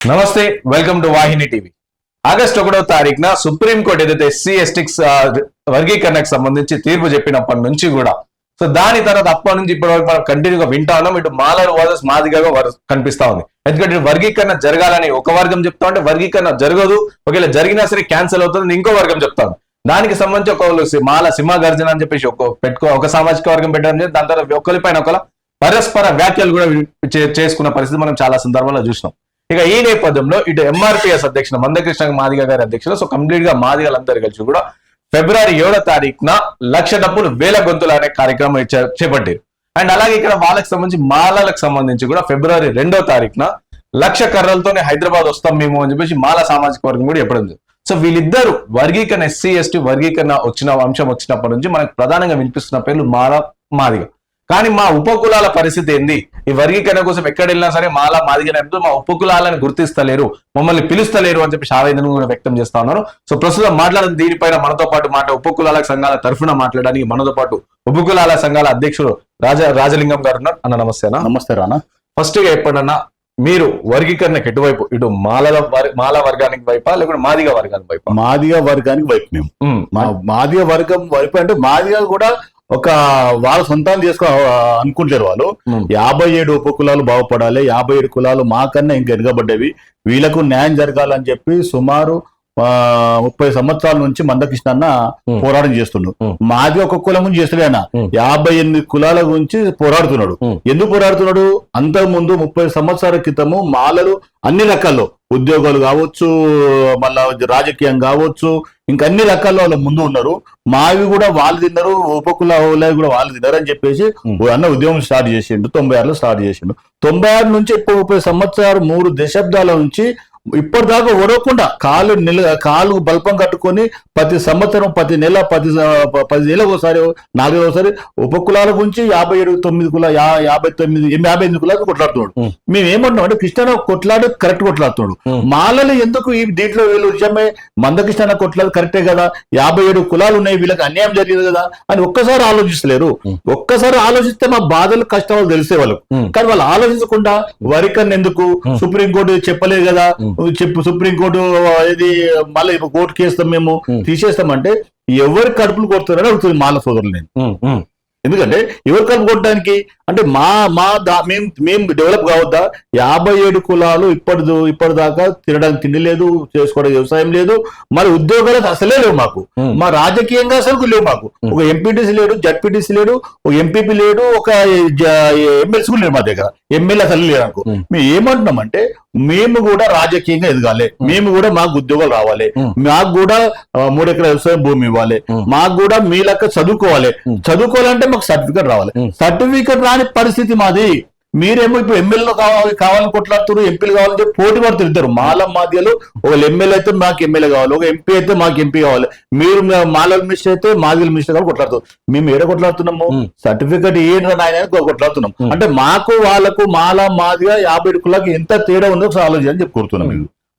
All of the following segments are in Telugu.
నమస్తే welcome to Vahini TV August ఒకటో తారీఖున సుప్రీంకోర్టు ఏదైతే ఎస్సీ ఎస్టిక్స్ వర్గీకరణకు సంబంధించి తీర్పు చెప్పినప్పటి నుంచి కూడా సో దాని తర్వాత అప్పటి నుంచి ఇప్పటి వరకు మనం కంటిన్యూగా వింటా ఉన్నాం. ఇటు మాలర్ వర్సెస్ మాదిగా కనిపిస్తా ఉంది. ఎందుకంటే వర్గీకరణ జరగాలని ఒక వర్గం చెప్తా ఉంటే వర్గీకరణ జరగదు. ఒకవేళ జరిగినా సరే క్యాన్సిల్ అవుతుంది ఇంకో వర్గం చెప్తాను దానికి సంబంధించి ఒక మాల సింహ గర్జన అని చెప్పేసి ఒక పెట్టుకో ఒక సామాజిక వర్గం పెట్టడం దాని తర్వాత ఒకరిపైన ఒకల పరస్పర వ్యాఖ్యలు కూడా చే- చేసుకున్న పరిస్థితి మనం చాలా సందర్భంలో చూసినాం. ఇక ఈ నేపథ్యంలో ఇటు ఎంఆర్పిఎస్ అధ్యక్షుడు మందకృష్ణ మాదిగ గారి అధ్యక్షుడు సో కంప్లీట్గా మాదిగలందరూ కలిసి కూడా ఫిబ్రవరి ఏడో తారీఖున లక్ష డబ్బులు వేల గొంతులు అనే కార్యక్రమం చేపట్టారు. అండ్ అలాగే ఇక్కడ వాళ్ళకి సంబంధించి మాలలకు సంబంధించి కూడా ఫిబ్రవరి రెండో తారీఖున లక్ష కర్రలతోనే హైదరాబాద్ వస్తాం మేము అని చెప్పేసి మాల సామాజిక వర్గం కూడా చెప్పడం సో వీళ్ళిద్దరు వర్గీకరణ ఎస్సీ ఎస్టీ వర్గీకరణ వచ్చిన అంశం వచ్చినప్పటి నుంచి మనకు ప్రధానంగా వినిపిస్తున్న పేర్లు మాల మాదిగ. కానీ మా ఉపకులాల పరిస్థితి ఏంది? ఈ వర్గీకరణ కోసం ఎక్కడ వెళ్ళినా సరే మాల మాదిగ నేపథ్యంలో మా ఉపకులాలను గుర్తిస్తలేరు మమ్మల్ని పిలుస్తలేరు అని చెప్పి ఆవేదన కూడా వ్యక్తం చేస్తా ఉన్నారు. సో ప్రస్తుతం మాట్లాడిన దీనిపైన మనతో పాటు మాట ఉపకులాల సంఘాల తరఫున మాట్లాడడానికి మనతో పాటు ఉపకులాల సంఘాల అధ్యక్షుడు రాజా రాజలింగం గారు ఉన్నారు. అన్న నమస్తే అన్న. నమస్తే రానా. ఫస్ట్గా ఎప్పుడన్నా మీరు వర్గీకరణకు ఎటువైపు? ఇటు మాలల వర్- మాల వర్గానికి వైపా లేకుంటే మాదిగ వర్గానికి వైపా? మాదిగ వర్గానికి వైపు మేము. మాదిగ వర్గం వైపు అంటే మాదిగ కూడా ఒక వాళ్ళ సొంతం చేసుకో అనుకుంటారు వాళ్ళు. యాభై ఏడు ఉపకులాలు బాగుపడాలి యాభై ఏడు కులాలు మాకన్నా ఇంకా ఎనగబడ్డవి వీళ్ళకు న్యాయం జరగాలని చెప్పి సుమారు ముప్పై సంవత్సరాల నుంచి మందకృష్ణ అన్న. పోరాటం చేస్తుండు ఉమ్. మాది ఒక కులం గురించి ఉమ్. యాభై ఎనిమిది కులాల గురించి పోరాడుతున్నాడు. ఎందుకు పోరాడుతున్నాడు అంతకు ముందు ముప్పై సంవత్సరాల క్రితము మాలలు అన్ని రకాల్లో ఉద్యోగాలు కావచ్చు మళ్ళా రాజకీయం కావచ్చు ఇంకా అన్ని రకాల్లో వాళ్ళు ముందు ఉన్నారు మావి కూడా వాళ్ళు తిన్నారు ఉపకుల కూడా వాళ్ళు తిన్నారు అని చెప్పేసి అన్న ఉద్యమం స్టార్ట్ చేసిండు తొంభై ఆరులో స్టార్ట్ చేసిండు తొంభై ఆరు నుంచి ఇప్పుడు ముప్పై సంవత్సరాలు మూడు దశాబ్దాల నుంచి ఇప్పటిదాకా ఓడకుండా కాలు నిల కాలు బల్పం కట్టుకొని ప్రతి సంవత్సరం ప్రతి నెల ప్రతి స- ప- పది నెలలకు ఒకసారి నాలుగు ఒకసారి ఉపకులాల గురించి యాభై ఏడు తొమ్మిది కుల యాభై తొమ్మిది యాభై ఎనిమిది కులాలు కొట్లాడుతున్నాడు. మేము ఏమంటున్నాం అంటే కృష్ణ కొట్లాడు కరెక్ట్ కొట్లాడుతున్నాడు. మాలలు ఎందుకు ఈ దీంట్లో వీళ్ళు నిజమే మందకృష్ణ కొట్లాడు కరెక్టే కదా యాభై ఏడు కులాలు ఉన్నాయి వీళ్ళకి అన్యాయం జరిగింది కదా అని ఒక్కసారి ఆలోచిస్తలేరు. ఒక్కసారి ఆలోచిస్తే మా బాధలు కష్టాలు తెలిసే వాళ్ళకు ఉం. కానీ వాళ్ళు ఆలోచించకుండా వరికన్ ఎందుకు. సుప్రీంకోర్టు చెప్పలేదు కదా. చెప్పు సుప్రీంకోర్టు ఇది మళ్ళీ ఇప్పుడు కోర్టుకి వేస్తాం మేము. తీసేస్తామంటే ఎవరి కడుపులు కొడుతున్నారని అడుగుతుంది మాల సోదరులు నేను ఎందుకంటే ఎవరు కలుపు కొట్టడానికి అంటే మా మా దా మేము మేము డెవలప్ కావద్దా యాభై ఏడు కులాలు ఇప్పటి ఇప్పటిదాకా తినడానికి తిండి లేదు చేసుకోవడానికి వ్యవసాయం లేదు మరి ఉద్యోగాలు అసలే లేవు మాకు. మా రాజకీయంగా అసలు లేవు మాకు. ఒక ఎంపీటీసీ లేడు జడ్పీటీసీ లేడు ఒక ఎంపీపీ లేడు ఒక ఎమ్మెల్సీ కూడా లేడు మా దగ్గర ఎమ్మెల్యే అసలు లేరు అనుకో ఉమ్. మేము ఏమంటున్నామంటే మేము కూడా రాజకీయంగా ఎదగాలి మేము కూడా మాకు ఉద్యోగాలు రావాలి. మాకు కూడా ఆ, మూడు ఎకరాల వ్యవసాయం భూమి ఇవ్వాలి. మాకు కూడా మీ లెక్క చదువుకోవాలి. చదువుకోవాలంటే మాకు సర్టిఫికేట్ రావాలి. సర్టిఫికేట్ రాని పరిస్థితి మాది మీరేమో ఇప్పుడు ఎమ్మెల్యేలు కావాలి కావాలని కొట్లాడుతున్నారు ఎంపీలు కావాలని చెప్పి పోటీ పడుతున్నారు ఇద్దరు. మాల మాధ్యలో ఒక ఎమ్మెల్యే అయితే మాకు ఎమ్మెల్యే కావాలి ఒక ఎంపీ అయితే మాకు ఎంపీ కావాలి. మీరు మాలల మినిస్టర్ అయితే మాదిగల మినిస్టర్ కావాలి కొట్లాడుతారు మేము ఏడ కొట్లాడుతున్నాము. సర్టిఫికేట్ ఏంటి నాయన కొట్లాడుతున్నాం. అంటే మాకు వాళ్ళకు మాల మాదిగా యాభై కులాకి ఎంత తేడా ఉందో ఒకసారి ఆలోచించని చెప్పి కోరుతున్నాం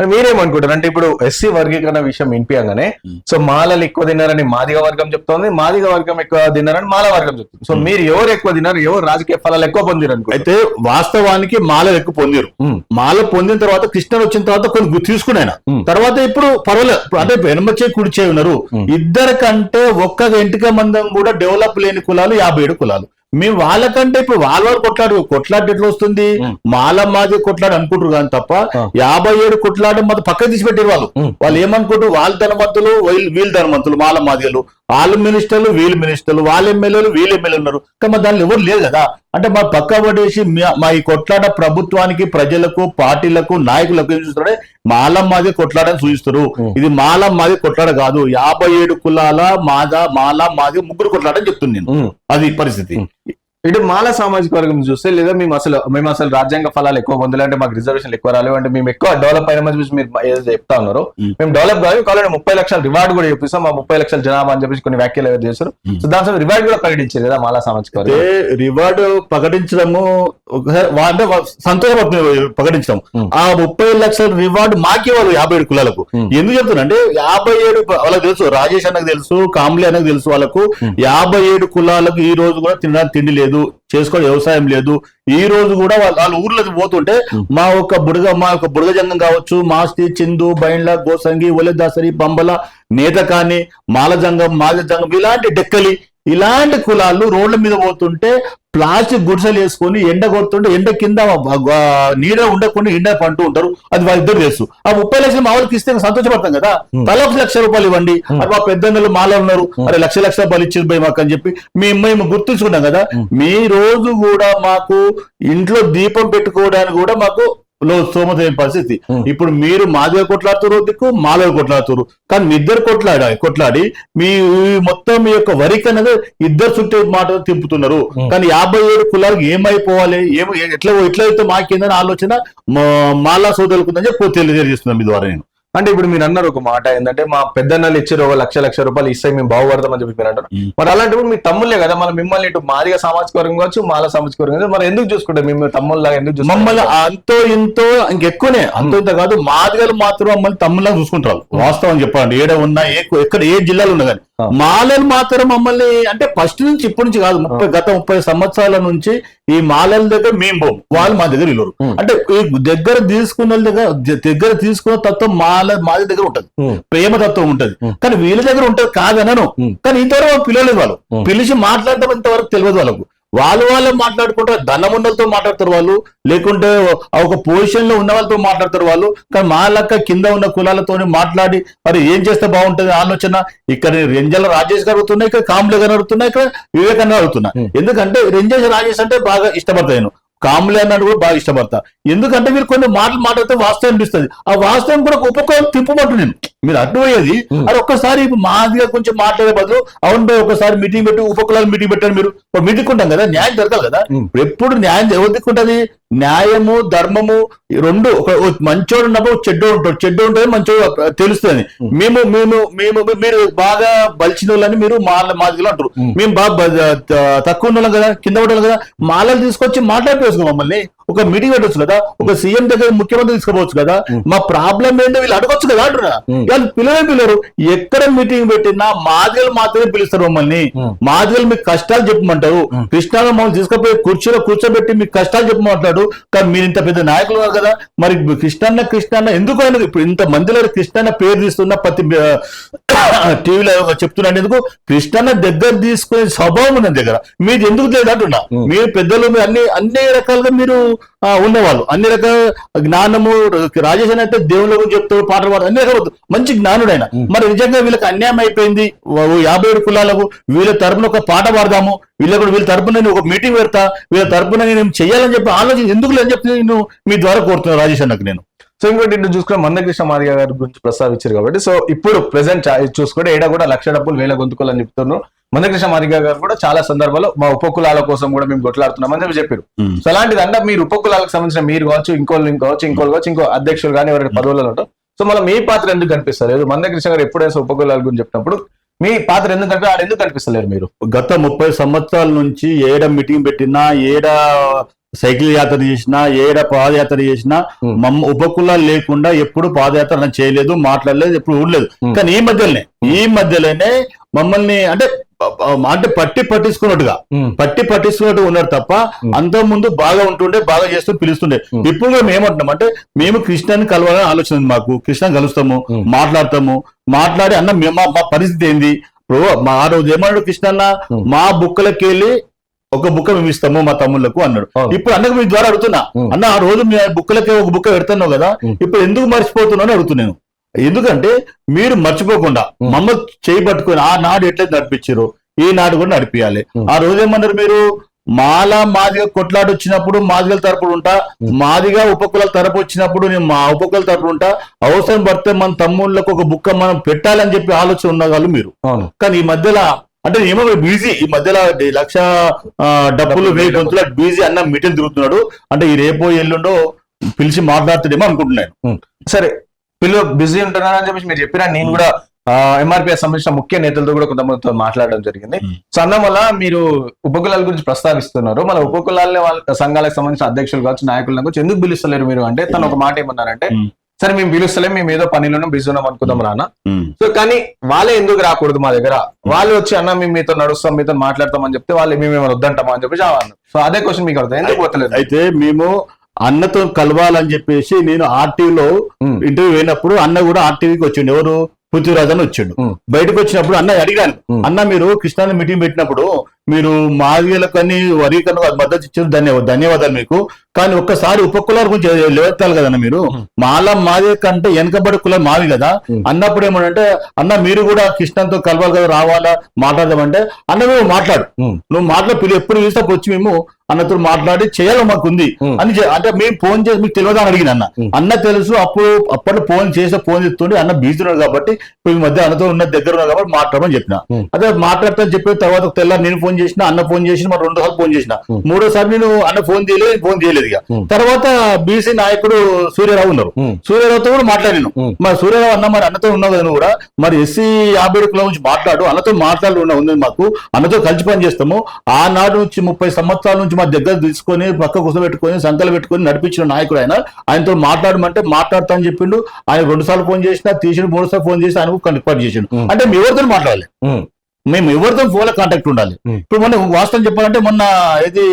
మీరేమనుకుంటారు? అంటే ఇప్పుడు ఎస్సీ వర్గీకరణ విషయం వినిపించగానే. సో మాలలు ఎక్కువ తిన్నారని మాదిగ వర్గం చెప్తోంది మాదిగ వర్గం ఎక్కువ తిన్నారని మాల వర్గం చెప్తుంది. సో మీరు ఎవరు ఎక్కువ తిన్నారు ఎవరు రాజకీయ ఫలాలు ఎక్కువ పొందిరు అనుకో అయితే వాస్తవానికి మాలలు ఎక్కువ పొందిరు మాల పొందిన తర్వాత కృష్ణ వచ్చిన తర్వాత కొన్ని గు- తీసుకున్నాయన. తర్వాత ఇప్పుడు పర్వాలేదు. అంటే ఎనమచ్చే కుడిచే ఉన్నారు. ఉమ్. ఇద్దరి కంటే ఒక్క ఎంటిక మందం కూడా డెవలప్ లేని కులాలు యాభై ఏడు కులాలు. మేము వాళ్ళకంటే ఇప్పుడు వాళ్ళ వాళ్ళు కొట్లాడు కొట్లాట ఎట్లా వస్తుంది ఉమ్. మాల మాది కొట్లాడు అనుకుంటారు కానీ తప్ప. యాభై ఏడు కొట్లాడు మాది పక్కన తీసి పెట్టారు వాళ్ళు. వాళ్ళు ఏమనుకుంటారు వాళ్ళ ధనవంతులు వీళ్ళు ధనవంతులు మాల మాదిగలు వాళ్ళ మినిస్టర్లు వీళ్ళు మినిస్టర్లు వాళ్ళ ఎమ్మెల్యేలు వీళ్ళు ఎమ్మెల్యే ఉన్నారు కానీ దానిలో ఎవరు లేదు కదా అంటే మా పక్క పడేసి మా- ఈ కొట్లాట ప్రభుత్వానికి ప్రజలకు పార్టీలకు నాయకులకు ఏం చూస్తారంటే మాలం మాది కొట్లాడని సూచిస్తారు. ఇది మాలం మాది కొట్లాడ కాదు యాభై ఏడు కులాల మాద మాల మాది ముగ్గురు కొట్లాడని చెప్తుంది నేను. అది పరిస్థితి. ఇటు మాల సామాజిక వర్గం చూస్తే లేదా మేము అసలు మేము అసలు రాజ్యాంగ ఫలాలు ఎక్కువ పొందలే అంటే మాకు రిజర్వేషన్ ఎక్కువ రాలేవు అంటే మేము ఎక్కువ డెవలప్ అయిన చూసి మీరు ఏదో చెప్తా ఉన్నారు. మేము డెవలప్ కాదు కావాలంటే ముప్పై లక్షల రివార్డ్ కూడా చూపిస్తాం మా ముప్పై లక్షల జనాభా అని చెప్పేసి కొన్ని వ్యాఖ్యలు చేశారు ఉమ్. సో దాని రివార్డ్ కూడా ప్రకటించారు కదా మాల సామాజిక వర్గం రివార్డు ప్రకటించడము అంటే సంతోషపడుతుంది ప్రకటించడం. ఆ ముప్పై లక్షల రివార్డు మాకే వాళ్ళు యాభై ఏడు కులాలకు. ఎందుకు చెప్తున్నా అంటే యాభై ఏడు వాళ్ళకి తెలుసు రాజేష్ అన్నకు తెలుసు కాంబ్లీ అన్నకు తెలుసు వాళ్ళకు. యాభై ఏడు కులాలకు ఈ రోజు కూడా తినడానికి తిండి లేదు లేదు చేసుకోవడం వ్యవసాయం లేదు. ఈ రోజు కూడా వాళ్ళ వాళ్ళ ఊర్లోకి పోతుంటే మా ఒక బుడగ మా ఒక బుడగ జంగం కావచ్చు మాస్తి చిందు బైండ్ల గోసంగి ఒలెదాసరి పంబల నేతకాని మాలజంగం మాలజంగం ఇలాంటి డెక్కలి ఇలాంటి కులాలు రోడ్ల మీద పోతుంటే ప్లాస్టిక్ గుడిసెలు వేసుకొని ఎండ కొడుతుంటే ఎండ కింద నీడ ఉండకుండా ఎండ పంటూ ఉంటారు. అది వాళ్ళిద్దరు తెలుసు ఆ ముప్పై లక్షలు మా వాళ్ళకి ఇస్తే సంతోషపడతాం కదా. తల ఒక లక్ష రూపాయలు ఇవ్వండి. అది మా పెద్దలు మాలో ఉన్నారు. అరే లక్ష లక్ష రూపాయలు ఇచ్చింది పోయి మాకు అని చెప్పి మేము మేము గుర్తుంచుకున్నాం కదా. మీ రోజు కూడా మాకు ఇంట్లో దీపం పెట్టుకోవడానికి కూడా మాకు లో స్తోమత లేని పరిస్థితి. ఇప్పుడు మీరు మాదిగా కొట్లాడుతున్నారు దిక్కు మాలో కొట్లాడుతున్నారు కానీ మీ ఇద్దరు కొట్లాడా కొట్లాడి మీ మొత్తం మీ యొక్క వరికి అనేది ఇద్దరు చుట్టే మాట తిప్పుతున్నారు కానీ యాభై ఏడు కులాలకు ఏమైపోవాలి? ఏమో ఎట్లా ఎట్లా అయితే మాకేందని ఆలోచన మా- మాలా సోదరుకుందని చెప్పి తెలియజేస్తున్నాం మీ ద్వారా నేను. అంటే ఇప్పుడు మీరు అన్నారు ఒక మాట ఏంటంటే మా పెద్దన్నలు ఇచ్చారు ఒక లక్ష లక్ష రూపాయలు ఇస్తే మేము బాగుపడతామని చెప్పి మీరు అంటారు. మరి అలాంటప్పుడు మీ తమ్ముళ్ళే కదా మన మిమ్మల్ని ఇటు మాదిగా సామాజిక వర్గం కావచ్చు మాల సామాజిక వర్గం కావచ్చు మరి ఎందుకు చూసుకుంటారు మేము తమ్ముళ్ళగా ఎందుకు? మమ్మల్ని అంతో ఇంతో ఇంకెక్కువనే అంతో ఇంత కాదు మాదిగలు మాత్రం మమ్మల్ని తమ్ముళ్ళగా చూసుకుంటారు వాస్తవం చెప్పండి ఏడ ఉన్నా ఏ ఎక్కడ ఏ జిల్లాలో ఉన్నా కానీ. మాలలు మాత్రం మమ్మల్ని అంటే ఫస్ట్ నుంచి ఇప్పటి నుంచి కాదు ముప్పై గత ముప్పై సంవత్సరాల నుంచి ఈ మాలల దగ్గర మేము పోం వాళ్ళు మా దగ్గర ఇల్లు. అంటే ఈ దగ్గర తీసుకున్న దగ్గర దగ్గర తీసుకున్న తత్వం మాల మాది దగ్గర ఉంటది. ప్రేమ తత్వం ఉంటది. కానీ వీళ్ళ దగ్గర ఉంటది కాదనను. కానీ ఇంతవరకు పిలవలేదు వాళ్ళు. పిలిచి మాట్లాడటం ఇంతవరకు తెలియదు వాళ్ళకు వాళ్ళు వాళ్ళే మాట్లాడుకుంటారు ధనమున్నలతో మాట్లాడతారు వాళ్ళు. లేకుంటే ఒక పొజిషన్లో ఉన్న వాళ్ళతో మాట్లాడతారు వాళ్ళు. కానీ మా లెక్క కింద ఉన్న కులాలతో మాట్లాడి మరి ఏం చేస్తే బాగుంటది ఆలోచన? ఇక్కడ రెంజల రాజేష్ గారు అవుతున్నాయి ఇక్కడ కాంబ్లే గారు అవుతున్నాయి ఇక్కడ వివేకానంద అడుగుతున్నా. ఎందుకంటే రెంజేష్ రాజేష్ అంటే బాగా ఇష్టపడతా కాంబ్లే అన్నాడు కూడా బాగా ఇష్టపడతా. ఎందుకంటే మీరు కొన్ని మాటలు మాట్లాడితే వాస్తవం అనిపిస్తుంది. ఆ వాస్తవం కూడా ఒక ఉపకరణం తిప్పమంటు నేను. మీరు అడ్డు పోయేది Hmm. అది ఒక్కసారి మాదిగా కొంచెం మాట్లాడే బదులు అవును భయ్ ఒకసారి మీటింగ్ పెట్టి ఉపకులాలు మీటింగ్ పెట్టారు మీరు. మీటింగ్ ఉంటాం కదా న్యాయం జరగాలి కదా. ఎప్పుడు న్యాయం ఎవరి దిక్కుంటది? న్యాయము ధర్మము రెండు ఒక మంచోడు ఉన్నప్పుడు చెడ్డోడు ఉంటాడు. చెడ్డోడు ఉంటుంది మంచోడు తెలుస్తుంది. మేము మేము మేము మీరు బాగా బలిచిన వాళ్ళని మీరు మాల మాదిగలు అంటారు. మేము బాగా తక్కువ ఉన్న కదా కింద పడ్డాం కదా మాలలు తీసుకొచ్చి మాట్లాడిపోవచ్చు మమ్మల్ని. ఒక మీటింగ్ పెట్టవచ్చు కదా ఒక సీఎం దగ్గర ముఖ్యమంత్రి తీసుకోవచ్చు కదా మా ప్రాబ్లం ఏంటో వీళ్ళు అడగొచ్చు కదా అంటున్నా. Hmm. వాళ్ళు పిల్లలే పిల్లరు ఎక్కడ మీటింగ్ పెట్టినా మాదిగలు మాత్రమే పిలుస్తారు మమ్మల్ని. మాదిగలు మీకు కష్టాలు చెప్పమంటారు. కృష్ణాలో మమ్మల్ని తీసుకుపోయి కుర్చీలో కూర్చోబెట్టి మీకు కష్టాలు చెప్పమంటాడు కానీ మీరు ఇంత పెద్ద నాయకులు కదా మరి కృష్ణన్న కృష్ణన్న ఎందుకు ఆయన ఇప్పుడు ఇంత మందిలో కృష్ణన్న పేరు తీస్తున్న ప్రతి టీవీలో చెప్తున్నాను ఎందుకు? కృష్ణన్న దగ్గర తీసుకునే స్వభావం ఉన్న దగ్గర. మీరు ఎందుకు లేదు అంటున్నా. మీరు పెద్దలు మీరు అన్ని అన్ని రకాలుగా మీరు ఆ, ఉన్నవాళ్ళు అన్ని రకాల జ్ఞానము రాజేష్ అని అయితే దేవుళ్ళ గురించి చెప్తాడు పాటలు పాడు అన్ని రకాల మంచి జ్ఞానుడు ఆయన. మరి నిజంగా వీళ్ళకి అన్యాయం అయిపోయింది. యాభై ఏడు కులాలకు వీళ్ళ తరపున ఒక పాట పాడదాము. వీళ్ళ కూడా వీళ్ళ తరపున నేను ఒక మీటింగ్ పెడతా. వీళ్ళ తరపున నేను చెయ్యాలని చెప్పి ఆలోచన ఎందుకు లేని చెప్పి నేను మీ ద్వారా కోరుతున్నాను రాజేష్ అన్నకు నేను. సో ఇంకోటి ఇటు చూసుకున్న మందకృష్ణ మాదిగ గారి గురించి ప్రస్తావించారు కాబట్టి సో ఇప్పుడు ప్రెసెంట్ చూసుకుంటే ఏడా కూడా లక్ష డబ్బులు వేల గొంతుకోలు అని చెప్తున్నారు. మందకృష్ణ మాదిగ గారు కూడా చాలా సందర్భాల్లో మా ఉపకులాల కోసం కూడా మేము కొట్లాడుతున్నామని చెప్పి చెప్పారు. సో అలాంటిది అంటే మీరు ఉపకులాలకు సంబంధించిన మీరు కావచ్చు ఇంకోళ్ళు ఇంకోవచ్చు ఇంకోళ్ళు కావచ్చు ఇంకో అధ్యక్షులు కానీ ఎవరైనా పదవులలో ఉంటారు. సో మళ్ళీ మీ పాత్ర ఎందుకు కనిపిస్తలేదు? మందకృష్ణ గారు ఎప్పుడైనా ఉపకులాల గురించి చెప్పినప్పుడు మీ పాత్ర ఎందుకు కనిపి ఆడ ఎందుకు కనిపిస్తలేరు మీరు? గత ముప్పై సంవత్సరాల నుంచి ఏడ మీటింగ్ పెట్టినా ఏడ సైకిల్ యాత్ర చేసినా ఏడ పాదయాత్ర చేసినా. మమ్మ ఉపకులాలు లేకుండా ఎప్పుడు పాదయాత్ర చేయలేదు మాట్లాడలేదు ఎప్పుడు ఉండలేదు. కానీ ఈ మధ్యలోనే ఈ మధ్యలోనే మమ్మల్ని అంటే అంటే పట్టి పట్టించుకున్నట్టుగా పట్టి పట్టిస్తున్నట్టు ఉన్నారు తప్ప. అంత ముందు బాగా ఉంటుండే బాగా చేస్తూ పిలుస్తుండే. ఇప్పుడు మేము ఏమంటున్నాం అంటే మేము కృష్ణాన్ని కలవాలని ఆలోచన ఉంది మాకు కృష్ణ కలుస్తాము. మాట్లాడతాము మాట్లాడి అన్న మా పరిస్థితి ఏంది ఇప్పుడు మా ఆ రోజు ఏమన్నాడు కృష్ణ అన్న Hmm. మా బుక్కలకి వెళ్ళి ఒక బుక్క మేము ఇస్తాము మా తమ్ముళ్ళకు అన్నాడు. ఇప్పుడు అన్నకు మీ ద్వారా అడుగుతున్నా. అన్న ఆ రోజు మీ బుక్కలకి ఒక బుక్క పెడుతున్నావు కదా. ఇప్పుడు ఎందుకు మర్చిపోతున్నావు అని అడుగుతున్నాను ఎందుకంటే మీరు మర్చిపోకుండా. మమ్మల్ని చేయి పట్టుకొని ఆ నాడు ఎట్లయితే నడిపించారు ఈ నాడు కూడా నడిపియాలి Hmm. ఆ రోజు ఏమన్నారు మీరు మాల మాదిగ కొట్లాట వచ్చినప్పుడు మాదిగల తరపున ఉంటా. మాదిగా ఉపకుల తరపు వచ్చినప్పుడు నేను మా ఉపకుల తరపున ఉంటా అవసరం పడితే మన తమ్ముళ్ళకు ఒక బుక్క మనం పెట్టాలని చెప్పి ఆలోచన ఉన్న వాళ్ళు మీరు కానీ ఈ మధ్యలో అంటే ఏమో బిజీ ఈ మధ్యలో లక్ష డబ్బులు వెయ్యి గొంతుల బిజీ అన్న మీటింగ్ తిరుగుతున్నాడు. అంటే ఈ రేపో ఎల్లుండో పిలిచి మాట్లాడుతాడేమో అనుకుంటున్నాను సరే పిల్లలు బిజీ ఉంటున్నారని చెప్పేసి మీరు చెప్పినా నేను కూడా ఎంఆర్పిఎస్ సంబంధించిన ముఖ్య నేతలతో కూడా కొంతమందితో మాట్లాడడం జరిగింది. సో అన్న వల్ల మీరు ఉపకులాల గురించి ప్రస్తావిస్తున్నారు. మన ఉపకులాలని వాళ్ళ సంఘాలకు సంబంధించిన అధ్యక్షులు కావచ్చు నాయకులు కావచ్చు ఎందుకు పిలుస్తలేరు మీరు? అంటే తను ఒక మాట ఏమన్నారంటే. సరే మేము పిలుస్తలేం మేము ఏదో పనిలోనే బిజీ ఉన్నాం అనుకుందాం రానా ఉమ్. సో కానీ వాళ్ళే ఎందుకు రాకూడదు మా దగ్గర? వాళ్ళు వచ్చి అన్న మేము మీతో నడుస్తాం మీతో మాట్లాడతాం అని చెప్తే వాళ్ళు మేము ఏమైనా వద్దంటామా అని చెప్పి అన్నారు. సో అదే క్వశ్చన్ మీకు అర్థం ఎందుకు పోతలేదు అయితే మేము అన్నతో కలవాలని చెప్పేసి నేను ఆర్టీవీలో ఉమ్. ఇంటర్వ్యూ పోయినప్పుడు అన్న కూడా ఆర్టీవీకి వచ్చిండు. ఎవరు? పృథ్వీరాజ్ అని వచ్చిండు. బయటకు వచ్చినప్పుడు అన్న అడిగాను. అన్న మీరు కృష్ణాని మీటింగ్ పెట్టినప్పుడు మీరు మాదిగలకని వరీకను మద్దతు ఇచ్చారు. ధన్యవాదాలు ధన్యవాదాలు మీకు. కానీ ఒక్కసారి ఉపకులాల గురించి లేవెత్తాలి కదన్న మీరు? మాల మాది కంటే వెనకబడి కులం మావి కదా. అన్నప్పుడు ఏమంటే అన్న మీరు కూడా కృష్ణంతో కలవాలి కదా రావాలా? మాట్లాడదామంటే. అన్న మేము మాట్లాడు. నువ్వు మాటలు పిలు ఎప్పుడు పిలిస్తే అప్పుడు వచ్చి మేము. అన్నతో మాట్లాడి చేయాలి మాకు ఉంది. అని అంటే మేము ఫోన్ చేసి మీకు తెలియదు అని అడిగిన అన్న. అన్న తెలుసు అప్పుడు అప్పట్లో ఫోన్ చేస్తే ఫోన్ చెప్తుండే అన్న బీజీ ఉన్నాడు కాబట్టి ఈ మధ్య అన్నతో ఉన్న దగ్గర ఉన్నాడు కాబట్టి మాట్లాడమని చెప్పిన. అదే మాట్లాడతా చెప్పిన తర్వాత తెల్లారి నేను ఫోన్ చేసిన అన్న ఫోన్ చేసిన మరి రెండు సార్లు ఫోన్ చేసిన. మూడోసారి నేను అన్న ఫోన్ చేయలేదు ఫోన్ చేయలేదు ఇక. తర్వాత బీసీ నాయకుడు సూర్యరావు ఉన్నారు. సూర్యరావుతో కూడా మాట్లాడిను. మరి సూర్యరావు అన్న మరి అన్నతో ఉన్నావు కదా నువ్వు కూడా మరి ఎస్సీ యాభై కులం నుంచి మాట్లాడు అన్నతో మాట్లాడు ఉంది మాకు అన్నతో కలిసి పని చేస్తాము ఆనాడు నుంచి ముప్పై సంవత్సరాల నుంచి మా దగ్గర తీసుకొని పక్క కూర్చోబెట్టుకొని సంకలు పెట్టుకొని నడిపించిన నాయకుడు ఆయన ఆయనతో మాట్లాడమంటే మాట్లాడతా అని చెప్పిండు ఆయన రెండు సార్లు ఫోన్ చేసినా తీసి మూడు సార్లు ఫోన్ చేసి ఆయనకు కనెక్ట్ చేసిండు. అంటే మేము ఎవరితో మాట్లాడాలి ఉమ్. మేము ఎవరితో ఫోన్లో కాంటాక్ట్ ఉండాలి. ఇప్పుడు మొన్న వాస్తవం చెప్పాలంటే మొన్న ఇది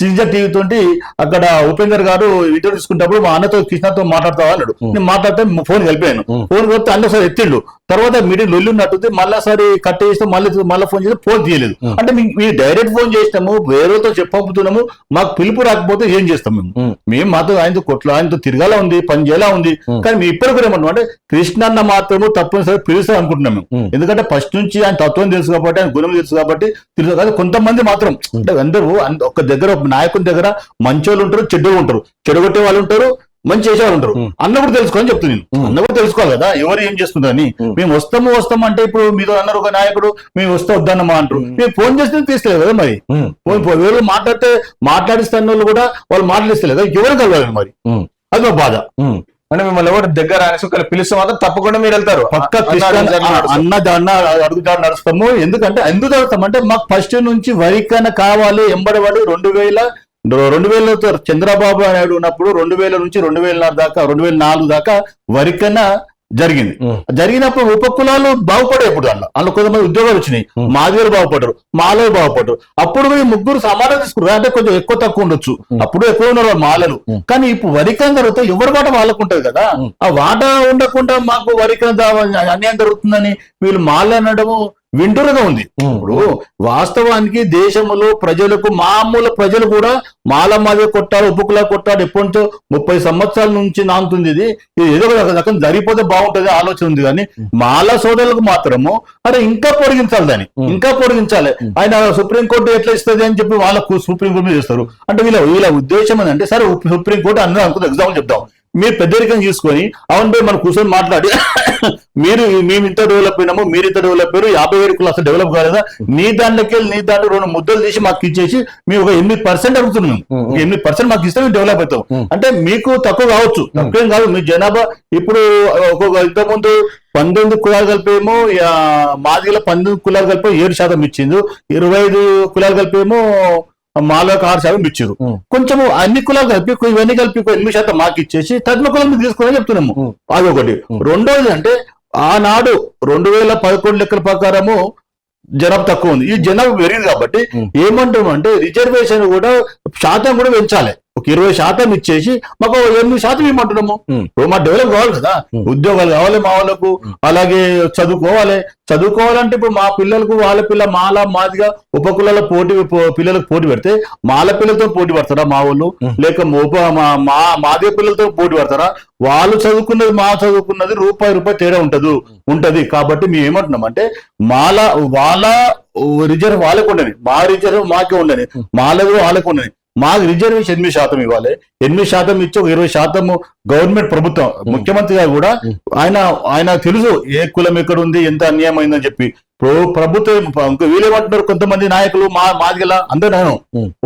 సిజర్ టీవీ తోటి అక్కడ ఉపేందర్ గారు ఇంటర్వ్యూ తీసుకున్నప్పుడు మా అన్నతో కృష్ణతో మాట్లాడతావా అన్నాడు. నేను మాట్లాడితే ఫోన్ కలిపాను. ఫోన్ కలిపితే అన్న సార్ ఎత్తిండు తర్వాత మీటింగ్ లొల్లి ఉన్నట్టుంది మళ్ళా సరే కట్ చేస్తే మళ్ళీ మళ్ళీ ఫోన్ చేస్తే ఫోన్ తీయలేదు. అంటే మీ- మీరు డైరెక్ట్ ఫోన్ చేస్తాము వేరేతో చెప్పబోతున్నాము మాకు పిలుపు రాకపోతే ఏం చేస్తాం మేము. మేము మాతో ఆయనతో కొట్ల ఆయనతో తిరగాల ఉంది పని చేయాలా ఉంది. కానీ మీ ఇప్పటికి కూడా ఏమన్నా అంటే కృష్ణన్న మాత్రము తప్పనిసరి పిలుస్తాం అనుకుంటున్నాం మేము. ఎందుకంటే ఫస్ట్ నుంచి ఆయన తత్వం తెలుసు కాబట్టి ఆయన గుణం తెలుసు కాబట్టి తెలుసు కానీ కొంతమంది మాత్రం అంటే అందరూ ఒక దగ్గర ఒక నాయకుని దగ్గర మంచోళ్ళు ఉంటారు చెడ్డోళ్ళు ఉంటారు చెడగొట్టే వాళ్ళు ఉంటారు మంచి చేసేవాళ్ళు ఉంటారు. కూడా తెలుసుకోని చెప్తున్నాను ఉమ్. అన్న కూడా తెలుసుకోవాలి కదా ఎవరు ఏం చేస్తుందని. మేము వస్తాము వస్తాము అంటే ఇప్పుడు మీతో అన్నారు ఒక నాయకుడు మేము వస్తా వద్దన్నమా అంటారు. మేము ఫోన్ చేస్తే తీసుకోలేదు కదా మరి. ఎవరు మాట్లాడితే మాట్లాడిస్తున్న వాళ్ళు కూడా వాళ్ళు మాట్లాడిస్తలేదు ఎవరు కలవాలి మరి. అది మా బాధ. అంటే మిమ్మల్ని ఎవరు దగ్గర అనేసి పిలిస్తే మాత్రం తప్పకుండా మీరు వెళ్తారు. పక్క అన్న దాన్న అడుగుదాడు నడుస్తాము. ఎందుకంటే ఎందుకు నడుస్తాం అంటే మాకు ఫస్ట్ నుంచి వరికన కావాలి ఎంబడబడి రెండు వేల రెండు వేల చంద్రబాబు నాయుడు ఉన్నప్పుడు రెండు వేల నుంచి రెండు వేల దాకా రెండు వేల నాలుగు దాకా వరికన జరిగింది. జరిగినప్పుడు ఉప కులాలు బాగుపడే ఇప్పుడు అందులో అందులో కొంతమంది ఉద్యోగాలు వచ్చినాయి ఉమ్. మాదిగలు బాగుపడ్డారు మాలలు బాగుపడ్డారు అప్పుడు ఈ ముగ్గురు సమానం తీసుకున్నారు అంటే కొంచెం ఎక్కువ తక్కువ ఉండొచ్చు. అప్పుడు ఎక్కువ ఉన్నారు మాలలు. కానీ ఇప్పుడు వరికం జరిగితే ఎవరి వాట వాళ్ళకు ఉంటది కదా. ఆ వాట ఉండకుండా మాకు వరికం అన్యాయం జరుగుతుందని వీళ్ళు మాల అనడము వింటురుగా ఉంది. ఇప్పుడు వాస్తవానికి దేశంలో ప్రజలకు మామూలు ప్రజలు కూడా మాల మాదిరి కొట్టాడు ఉప్పుకులా కొట్టాడు ఎప్పటితో ముప్పై సంవత్సరాల నుంచి నాంతుంది ఇది ఏదో ఒక రకం జరిగిపోతే బాగుంటది ఆలోచన ఉంది కానీ మాల సోదరులకు మాత్రము అరే ఇంకా పొడిగించాలి దాన్ని. ఇంకా పొడిగించాలి ఆయన సుప్రీంకోర్టు ఎట్లా ఇస్తుంది అని చెప్పి వాళ్ళకు సుప్రీంకోర్టు మీద ఇస్తారు అంటే వీళ్ళ వీళ్ళ ఉద్దేశం ఏంటంటే సరే సుప్రీంకోర్టు అందరూ అనుకుంటే ఎగ్జాంపుల్ చెప్తాం మీరు పెద్దరికం తీసుకొని అవును పోయి మనం కూర్చొని మాట్లాడి మీరు మేము ఇంత డెవలప్ అయినాము మీరు ఇంత డెవలప్ అయ్యారు యాభై వేలు అసలు డెవలప్ కాలేదా? నీ దాంట్లోకి వెళ్ళి నీ దాంట్లో రెండు ముద్దలు తీసి మాకు ఇచ్చేసి మేము ఒక ఎనిమిది పర్సెంట్ అడుగుతున్నాం. ఎనిమిది పర్సెంట్ మాకు ఇస్తే మేము డెవలప్ అవుతాం. అంటే మీకు తక్కువ కావచ్చు తక్కువేం కాదు. మీ జనాభా ఇప్పుడు ఒక్కొక్క ఇంతకుముందు పంతొమ్మిది కులాలు కలిపేమో మాదిగల పంతొమ్మిది కులాలు కలిపి ఏడు శాతం ఇచ్చింది ఇరవై ఐదు కులాలు కలిపేమో మాలకు ఆరు శాతం ఇచ్చారు. కొంచెము అన్ని కులాలు కలిపి ఇవన్నీ కలిపి ఎనిమిది శాతం మాకు ఇచ్చేసి తదిమ కులం తీసుకోవాలని చెప్తున్నాము ఉమ్. అదొకటి రెండోది అంటే ఆనాడు రెండు వేల పదకొండు లెక్కల ప్రకారము జనాభా తక్కువ ఉంది ఈ జనాభా పెరిగింది కాబట్టి. ఏమంటాం అంటే రిజర్వేషన్ కూడా శాతం కూడా పెంచాలి ఒక ఇరవై శాతం ఇచ్చేసి మాకు ఎనిమిది శాతం ఇవ్వమంటున్నాము మా డెవలప్ కావాలి కదా. ఉద్యోగాలు కావాలి మా వాళ్ళకు అలాగే చదువుకోవాలి. చదువుకోవాలంటే ఇప్పుడు మా పిల్లలకు వాళ్ళ పిల్ల మాల మాదిగా ఉపకులాల పోటీ పిల్లలకు పోటీ పెడితే మాల పిల్లలతో పోటీ పడతారా మా వాళ్ళు. లేక ఉప మా మాదిగ పిల్లలతో పోటీ పడతారా? వాళ్ళు చదువుకున్నది మా చదువుకున్నది రూపాయి రూపాయి తేడా ఉంటదు. ఉంటది. కాబట్టి మేము ఏమంటున్నాం అంటే మాల వాళ్ళ రిజర్వ్ వాళ్ళకు ఉండని మా రిజర్వ్ మాకే ఉండని మాలది వాళ్ళకు ఉండని. మాకు రిజర్వేషన్ ఎనిమిది శాతం ఇవ్వాలి. ఎనిమిది శాతం ఇచ్చి ఒక ఇరవై శాతం గవర్నమెంట్ ప్రభుత్వం ముఖ్యమంత్రి గారు కూడా ఆయన ఆయన తెలుసు ఏ కులం ఎక్కడ ఉంది ఎంత అన్యాయం అయిందని చెప్పి. ఇప్పుడు ప్రభుత్వం ఇంకా వీళ్ళేమంటున్నారు కొంతమంది నాయకులు మా మాదిగల అందరూ నేను.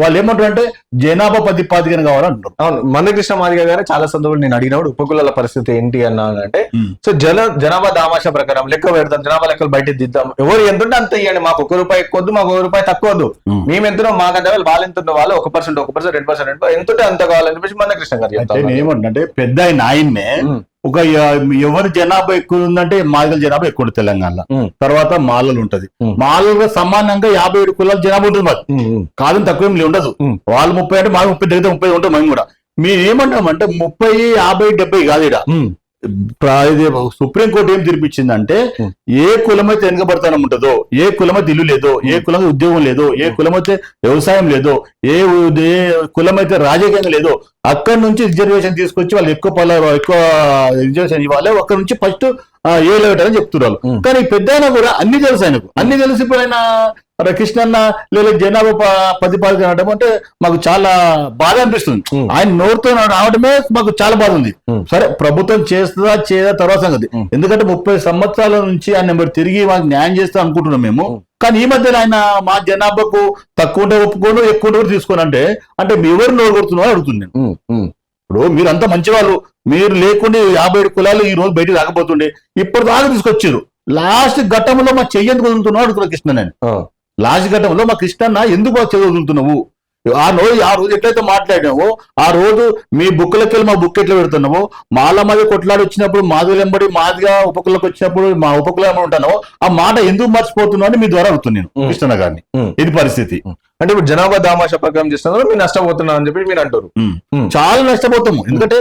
వాళ్ళు ఏమంటారు అంటే జనాభా పది పాతికన కావాలంటున్నారు అవును మందకృష్ణ మాదిగ గారు చాలా సందర్భాలు నేను అడిగినప్పుడు ఉపకులాల పరిస్థితి ఏంటి అన్నానంటే. సో జన జనాభా దామాషా ప్రకారం లెక్క పెడతాం జనాభా లెక్కలు బయట దిద్దాం ఎవరు ఎంత ఉంటే అంత ఇవ్వండి మాకు ఒక రూపాయి ఎక్కువ వద్దు మాకు ఒక రూపాయి తక్కువ వద్దు ఉమ్. మేము ఎంతనో మాకంటే వాళ్ళు వాళ్ళు ఎంత ఉన్న వాళ్ళు ఒక పర్సెంట్ ఒక పర్సెంట్ రెండు పర్సెంట్ ఎంత ఉంటే అంత కావాలని చెప్పేసి మందకృష్ణ గారు నేనేమంటే పెద్ద ఆయన ఆయన్నే. ఒక ఎవరి జనాభా ఎక్కువ ఉందంటే మాదిగల జనాభా ఎక్కువ ఉంటుంది తెలంగాణలో. తర్వాత మాలలు ఉంటది. ఉమ్. మాలలుగా సమానంగా యాభై ఏడు కులాల జనాభా ఉంటుంది మాది కాదని తక్కువ ఏం ఉండదు. వాళ్ళు ముప్పై అంటే మాకు ముప్పై దగ్గర ముప్పై ఉంటుంది మేము కూడా. మేము ఏమంటామంటే ముప్పై యాభై డెబ్బై కాదు ఇక్కడ సుప్రీంకోర్టు ఏం తీర్పిచ్చిందంటే. ఏ కులమైతే వెనుకబడతానం ఉంటుందో ఏ కులమైతే ఇల్లు లేదో ఏ కులం ఉద్యోగం లేదో ఏ కులమైతే వ్యవసాయం లేదో ఏ ఏ కులమైతే రాజకీయంగా లేదో అక్కడి నుంచి రిజర్వేషన్ తీసుకొచ్చి వాళ్ళు ఎక్కువ పల ఎక్కువ రిజర్వేషన్ ఇవ్వాలి. అక్కడ నుంచి ఫస్ట్ ఏ లెవెట్ అని చెప్తున్నారు. కానీ పెద్ద కూడా అన్ని తెలుసు ఆయనకు. అన్ని తెలిసి ఇప్పుడు ఆయన మరి కృష్ణన్న లేదా జనాభా ప్రతిపాదన అంటే మాకు చాలా బాధ అనిపిస్తుంది. ఆయన నోరుతో రావడమే మాకు చాలా బాధ ఉంది. సరే ప్రభుత్వం చేస్తుందా చేయదా తర్వాత సంగతి. ఎందుకంటే ముప్పై సంవత్సరాల నుంచి ఆయన మరి తిరిగి మాకు న్యాయం చేస్తా అనుకుంటున్నాం మేము. కానీ ఈ మధ్యలో ఆయన మా జనాభాకు తక్కువ ఉంటే ఒప్పుకోను ఎక్కువ ఉంటే తీసుకోను అంటే అంటే మీ ఎవరు నోరు కొడుతున్నారో అడుగుతుంది నేను. ఇప్పుడు మీరు అంతా మంచి వాళ్ళు మీరు లేకుండా యాభై ఏడు కులాలు ఈ రోజు బయటికి రాకపోతుండే. ఇప్పుడు దాకా తీసుకొచ్చారు. లాస్ట్ ఘట్టంలో మా చెయ్యెందుకు వదులుతున్నావు అడుగుతున్నా కృష్ణ నేను. ఆ, లాస్ట్ ఘట్టంలో మా కృష్ణన్న ఎందుకు వదులుతున్నావు ఆ రోజు ఆ రోజు ఎట్లయితే మాట్లాడినావో ఆ రోజు మీ బుక్లకి వెళ్ళి మా బుక్ ఎట్లా పెడుతున్నావో మాల మధ్య కొట్లాడి వచ్చినప్పుడు మాది వెంబడి మాదిగా ఉపకులకు వచ్చినప్పుడు మా ఉపకులు ఉంటానో ఆ మాట ఎందుకు మర్చిపోతున్నావు అని మీ ద్వారా అడుగుతున్నాను. కృష్ణన్న గారిని. ఇది పరిస్థితి అంటే ఇప్పుడు జనాభా దామాషా ప్రకారం చేస్తున్నారు మీరు నష్టపోతున్నారు అని చెప్పి మీరు అంటారు. చాలా నష్టపోతాము. ఎందుకంటే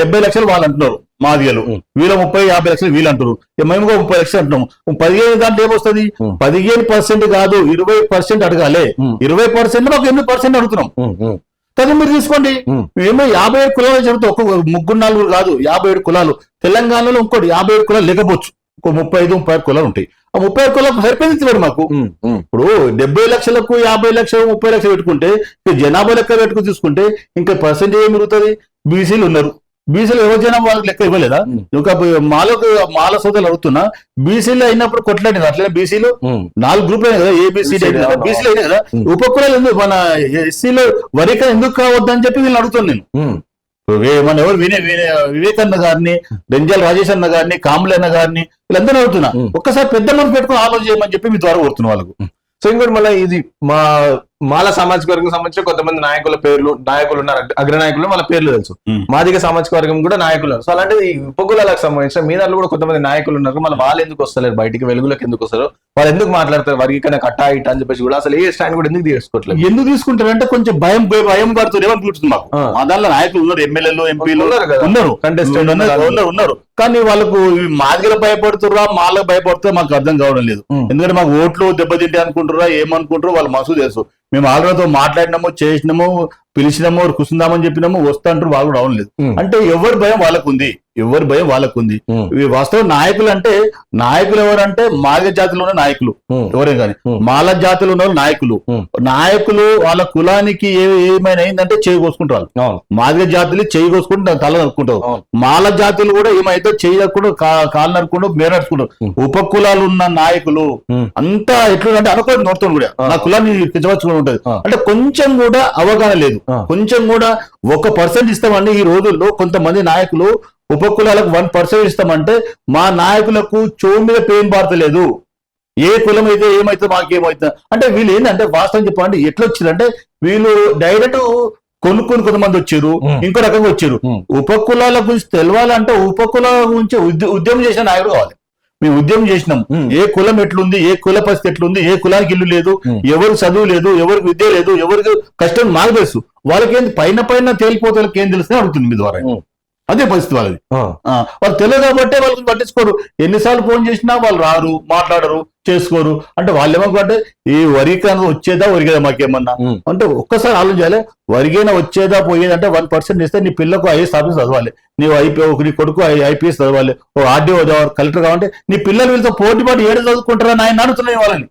డెబ్బై లక్షలు వాళ్ళు అంటున్నారు మాదిగలు. వీళ్ళ ముప్పై యాభై లక్షలు వీళ్ళు అంటారు మేము కూడా ముప్పై లక్షలు అంటున్నాము. పదిహేను దాంట్లో ఏమొస్తుంది. పదిహేను పర్సెంట్ కాదు ఇరవై పర్సెంట్ అడగాలి. ఇరవై పర్సెంట్ మాకు ఎనిమిది పర్సెంట్ అడుగుతున్నాం. కదా మీరు తీసుకోండి. మేము యాభై ఏడు కులాలు చెబుతాం ఒక్క ముగ్గురు నాలుగు కాదు యాభై ఏడు కులాలు. తెలంగాణలో ఇంకోటి యాభై ఏడు కులాలు లేకపోవచ్చు. ఒక ముప్పై ఐదు ముప్పై ఆరు కులాలు ఉంటాయి. ఆ ముప్పై ఆరు కులాలకు సరిపోయింది మాకు. ఇప్పుడు డెబ్బై లక్షలకు యాభై లక్షలు ముప్పై లక్షలు పెట్టుకుంటే జనాభా లెక్క పెట్టుకుని తీసుకుంటే ఇంకా పర్సెంటేజ్ ఏం పెరుగుతుంది? బీసీలు ఉన్నారు. బీసీలు ఎవరి జనాభా వాళ్ళకి లెక్క ఇవ్వలేదా. ఇంకా మాలకు మాల సోదరులు అడుగుతున్నా బీసీలు అయినప్పుడు కొట్లాడిన అట్లనే బీసీలు? నాలుగు గ్రూపులు కదా ఏబిసిడి అవును. బీసీలు అయినాయి కదా. ఉపకులాలు ఎందుకు మన ఎస్సీలో వరిక ఎందుకు కావద్దని చెప్పి వీళ్ళు అడుగుతాను నేను. మన ఎవరు వినే వినే వివేకన్న గారిని బెంజాల్ రాజేష్ అన్న గారిని కాంబులన్న గారిని వీళ్ళందరూ అడుగుతున్నా. ఉమ్. ఒక్కసారి పెద్ద మనసు పెట్టుకుని ఆలోచన చేయమని చెప్పి మీ ద్వారా కోరుతున్నా వాళ్ళకు. సో ఇంకోటి మళ్ళీ ఇది మా మాల సామాజిక వర్గం సంబంధించిన కొంతమంది నాయకుల పేర్లు నాయకులు ఉన్నారు. అగ్ర- అగ్రనాయకులు వాళ్ళ పేర్లు తెలుసు. మాదిగ సామాజిక వర్గం కూడా నాయకులు సో అలాంటిది ఈ ఉపకులాలకు సంబంధించిన మీ దాంట్లో కూడా కొంతమంది నాయకులు ఉన్నారు. మళ్ళీ వాళ్ళు ఎందుకు వస్తలేరు? బయటికి వెలుగులోకి ఎందుకు వస్తారు? వాళ్ళు ఎందుకు మాట్లాడతారు? వర్గీకరణ కట్టా ఇట్టా అని చెప్పేసి కూడా అసలు ఏ స్టాండ్ కూడా ఎందుకు తీసుకోవట్లేదు? ఎందుకు తీసుకుంటారంటే కొంచెం భయం భయం పడుతుంది ఏమనిపిస్తుంది మాకు. మా దాంట్లో నాయకులు ఉన్నారు. ఎమ్మెల్యేలు ఎంపీలు ఉన్నారు కదా. ఉన్నారు. ఉన్నారు, కానీ వాళ్ళకు మాదిగలు భయపడుతుర్రా మాలకు భయపడుతురా మాకు అర్థం కావడం లేదు. ఎందుకంటే మాకు ఓట్లు దెబ్బతింటే అనుకుంటారా ఏమనుకుంటారో వాళ్ళ మనసు తెలుసు. మేము ఆల్రెడీతో మాట్లాడినాము చేసినాము పిలిచినాము కూర్చుందామని చెప్పినాము వస్తాంటారు వాళ్ళు రావడం లేదు. అంటే ఎవరి భయం వాళ్ళకు ఉంది ఎవరి భయం వాళ్ళకు ఉంది వాస్తవ నాయకులు అంటే నాయకులు ఎవరంటే మాదిగ జాతిలో ఉన్న నాయకులు ఎవరే కానీ. మాల జాతిలో ఉన్న వాళ్ళు నాయకులు. నాయకులు వాళ్ళ కులానికి ఏమైనా అయిందంటే చేయి కోసుకుంటారు మాదిగ జాతులు చేయి కోసుకుంటే తల నరుకుంటారు. మాల జాతులు కూడా ఏమైతే చేయి నరుకుంటూ కాలు నరుకుంటూ మేర నరుకుంటారు ఉమ్. ఉపకులాలు ఉన్న నాయకులు అంతా ఎట్లుందంటే అనుకోని నోడుతుంది కూడా ఆ. నా కులాన్ని కించవచ్చుకుని ఉంటది. అంటే కొంచెం కూడా అవగాహన లేదు. కొంచెం కూడా ఒక పర్సెంట్ ఇస్తామండి ఈ రోజుల్లో కొంతమంది నాయకులు ఉపకులాలకు వన్ పర్సెంట్ ఇస్తామంటే మా నాయకులకు చెవు మీద పెయిన్ పారతలేదు ఏ కులం అయితే ఏమైతే మాకేమైతే అంటే వీళ్ళు ఏంటంటే వాస్తవం చెప్పాలంటే ఎట్లా వచ్చిందంటే వీళ్ళు డైరెక్ట్ కొనుక్కొని కొంతమంది వచ్చారు. ఇంకో రకంగా వచ్చారు. ఉపకులాల గురించి తెలవాలంటే ఉపకులాల గురించి ఉద్య- ఉద్యమం చేసిన నాయకుడు కావాలి మేము ఉద్యమం చేసినాం. ఏ కులం ఎట్లుంది ఏ కుల పరిస్థితి ఎట్లుంది ఏ కులానికి ఇల్లు లేదు. ఎవరు చదువు లేదు ఎవరికి విద్య లేదు ఎవరికి కష్టం మాకు తెలుసు వాళ్ళకేం పైన పైన తేలిపోతే వాళ్ళకి ఏం తెలిస్తే అడుగుతుంది మీ ద్వారా. అదే పరిస్థితి వాళ్ళది. వాళ్ళు తెలియదు కాబట్టి వాళ్ళకి పట్టించుకోరు. ఎన్నిసార్లు ఫోన్ చేసినా వాళ్ళు రారు మాట్లాడరు చేసుకోరు. అంటే వాళ్ళు ఏమనుకుంటే ఈ వరికైనా వచ్చేదా ఒరిగేదా మాకేమన్నా? అంటే ఒక్కసారి ఆలోచించాలి వరిగైనా వచ్చేదా పోయేదంటే వన్ పర్సెంట్ ఇస్తే నీ పిల్లకు ఐఏఎస్ ఆఫీస్ చదవాలి. నీవు ఐపీ నీ కొడుకు ఐపీఎస్ చదవాలి. ఓ ఆర్డీఓ కలెక్టర్ కావాలంటే నీ పిల్లలు వీళ్ళతో పోటీ పాటు ఏడు చదువుకుంటారా నాయన అడుగుతున్నాయి వాళ్ళని.